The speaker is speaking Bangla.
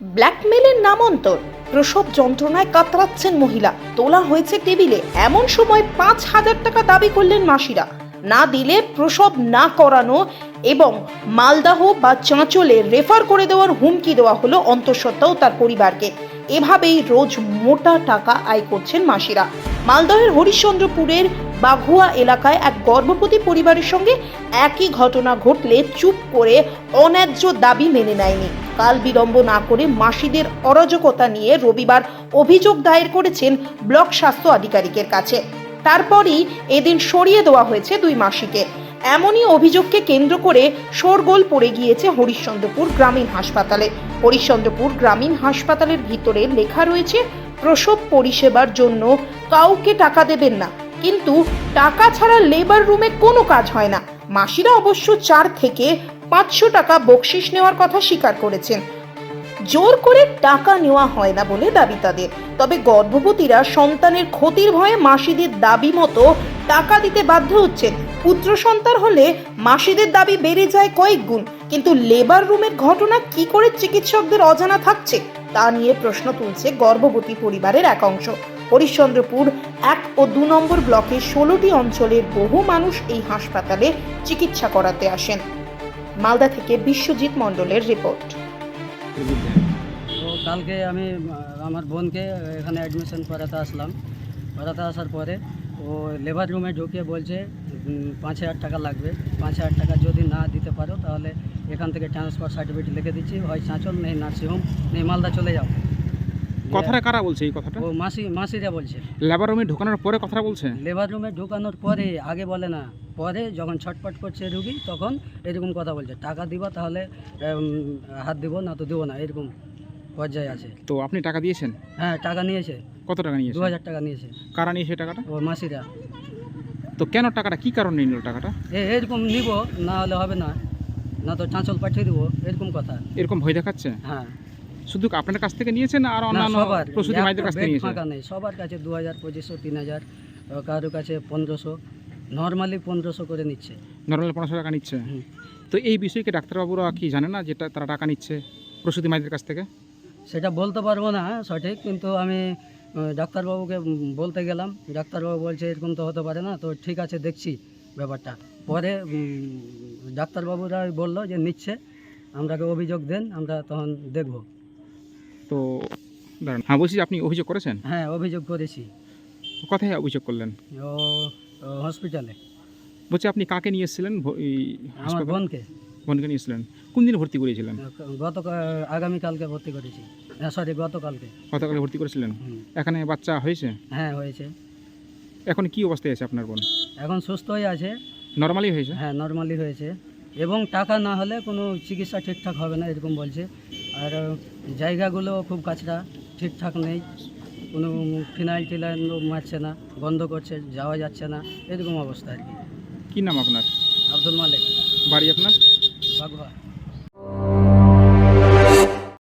ব্ল্যাকমেলের নামান্তর। প্রসব যন্ত্রণায় কাতরাচ্ছেন মহিলা। তোলা হয়েছে টেবিলে। এমন সময় পাঁচ হাজার টাকা দাবি করলেন মাসিরা। না দিলে প্রসব না করানো এবং মালদাহ বা চাঁচলে রেফার করে দেওয়ার হুমকি দেওয়া হলো অন্তঃসত্ত্বা ও তার পরিবারকে। এভাবেই রোজ মোটা টাকা আয় করছেন মাসিরা। মালদহের হরিশ্চন্দ্রপুরের বাঘুয়া এলাকায় এক গর্ভবতী পরিবারের সঙ্গে একই ঘটনা ঘটলে চুপ করে অন্যায্য দাবি মেনে নেয়নি। কাল বিলম্ব না করে মাসিদের অরাজকতা নিয়ে রবিবার অভিযোগ দায়ের করেছেন ব্লক স্বাস্থ্য আধিকারিকের কাছে। তারপরই এদিন সরিয়ে দেওয়া হয়েছে দুই মাসিকে। এমনই অভিযোগকে কেন্দ্র করে শোরগোল পড়ে গিয়েছে হরিশ্চন্দ্রপুর গ্রামীণ হাসপাতালে। হরিশ্চন্দ্রপুর গ্রামীণ হাসপাতালের ভিতরে লেখা রয়েছে, প্রসব পরিষেবার জন্য কাউকে টাকা দেবেন না। কিন্তু টাকা ছাড়া লেবার রুমে কোনো কাজ হয় না। মাসিরা অবশ্য চার থেকে পাঁচশো টাকা বকশিস নেওয়ার কথা স্বীকার করেছেন। জোর করে টাকা নেওয়া হয় না বলে দাবি তাদের। তবে গর্ভবতীরা সন্তানের ক্ষতির ভয়ে মাসিদের দাবি মতো টাকা দিতে বাধ্য হচ্ছেন। পুত্র সন্তান হলে মাসিদের দাবি বেড়ে যায় কয়েক গুণ। কিন্তু লেবার রুমের ঘটনা কি করে চিকিৎসকদের অজানা থাকছে, তা নিয়ে প্রশ্ন তুলছে গর্ভবতী পরিবারের এক অংশ। হরিশ্চন্দ্রপুর, এক ও দু নম্বর ব্লকের ষোলোটি অঞ্চলের বহু মানুষ এই হাসপাতালে চিকিৎসা করাতে আসেন। মালদা থেকে বিশ্বজিৎ মণ্ডলের রিপোর্ট। তো কালকে আমি, আমার বোনকে এখানে অ্যাডমিশন করাতে আসলাম। করাতে আসার পরে ও লেবার রুমে ঢুকিয়ে বলছে পাঁচ হাজার টাকা লাগবে। পাঁচ হাজার টাকা যদি না দিতে পারো তাহলে এখান থেকে ট্রান্সফার সার্টিফিকেট লিখে দিচ্ছি। হয় চাঁচল, নেই নার্সিংহোম নেই মালদা চলে যাও। কথাটা কারা বলছে এই কথাটা? ও মাসি মাসিরা বলছে। লেবার রুমে ঢোকানোর পরে কথাটা বলছে? লেবার রুমে ঢোকানোর পরে আগে বলে না পরে যখন ছটপট করছে রুগী তখন এরকম কথা বলছে। টাকা দিবা তাহলে হাত দিব না তো দেবো না এরকম পর্যায়ে আছে। তো আপনি টাকা দিয়েছেন? হ্যাঁ টাকা নিয়েছে। কত টাকা নিয়েছে? দু হাজার টাকা নিয়েছে। কারা নিয়েছে টাকাটা? ও মাসিরা। তো কেন টাকাটা কি কারণে নিল টাকাটা? এ এরকম নিব না হলে হবে না। না তো চাঁচল পাঠিয়ে দেবো এরকম কথা। এরকম ভয় দেখাচ্ছে? হ্যাঁ। শুধু আপনার কাছ থেকে নিয়েছেন আর অন্যান্য প্রসূতি মায়েদের কাছ থেকে নিয়েছেন? সবার কাছে দু হাজার পঁচিশশো তিন হাজার কারোর কাছে পনেরোশো। নর্মালি পনেরোশো করে নিচ্ছে। নর্মাল পনেরোশো টাকা নিচ্ছে। তো এই বিষয়কে ডাক্তারবাবুরা কি জানে না যেটা তারা টাকা নিচ্ছে প্রসূতি মায়েদের কাছ থেকে? সেটা বলতে পারব না সঠিক কিন্তু আমি ডাক্তারবাবুকে বলতে গেলাম। ডাক্তারবাবু বলছে এরকম তো হতে পারে না তো ঠিক আছে দেখছি ব্যাপারটা। পরে ডাক্তারবাবুরা বলল যে নিচ্ছে আমরাকে অভিযোগ দেন আমরা তখন দেখব। তো দাঁড়ান। হ্যাঁ বলছি আপনি অভিযোগ করেছেন? হ্যাঁ অভিযোগ করেছি। কথাই অভিযোগ করলেন? ও হসপিটালে বলছি আপনি কাকে নিয়ে এসেছিলেন? আমার বোনকে। বোনকে নিয়ে এসেছিলেন। কোন দিন ভর্তি করিয়েছিলেন গত আগামীকালকে ভর্তি করেছি। হ্যাঁ সরি গতকালকে। গতকালে ভর্তি করেছিলেন? এখানে বাচ্চা হয়েছে? হ্যাঁ হয়েছে। এখন কি অবস্থায় আছে আপনার বোন? এখন সুস্থ হয়ে আছে। নর্মালি হয়েছে? হ্যাঁ নর্মালি হয়েছে। এবং টাকা না হলে কোনো চিকিৎসা ঠিকঠাক হবে না এরকম বলছে। আর জায়গাগুলো খুব কাছরা ঠিকঠাক নেই কোনো ফিনাইল টিনাইল মারছে না বন্ধ করছে যাওয়া যাচ্ছে না এরকম অবস্থা আর কি। কী নাম আপনার? আব্দুল মালিক। বাড়ি আপনার? বাঘুয়া